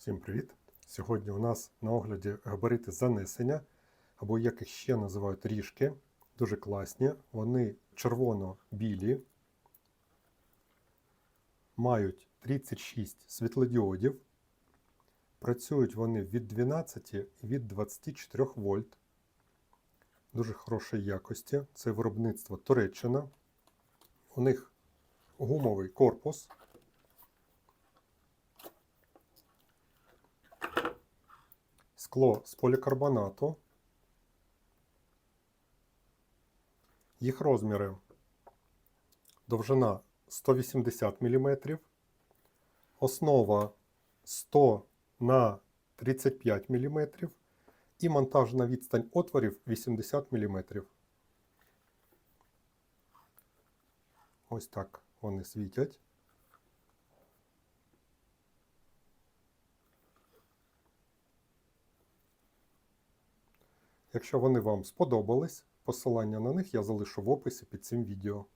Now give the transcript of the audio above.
Всім привіт! Сьогодні у нас на огляді габарити занесення, або як їх ще називають ріжки. Дуже класні. Вони червоно-білі, мають 36 світлодіодів. Працюють вони від 12 і від 24 вольт. Дуже хорошої якості. Це виробництво Туреччина. У них гумовий корпус. Скло з полікарбонату. Їх розміри довжина 180 мм, основа 100 на 35 мм і монтажна відстань отворів 80 мм. Ось так вони світять. Якщо вони вам сподобались, посилання на них я залишу в описі під цим відео.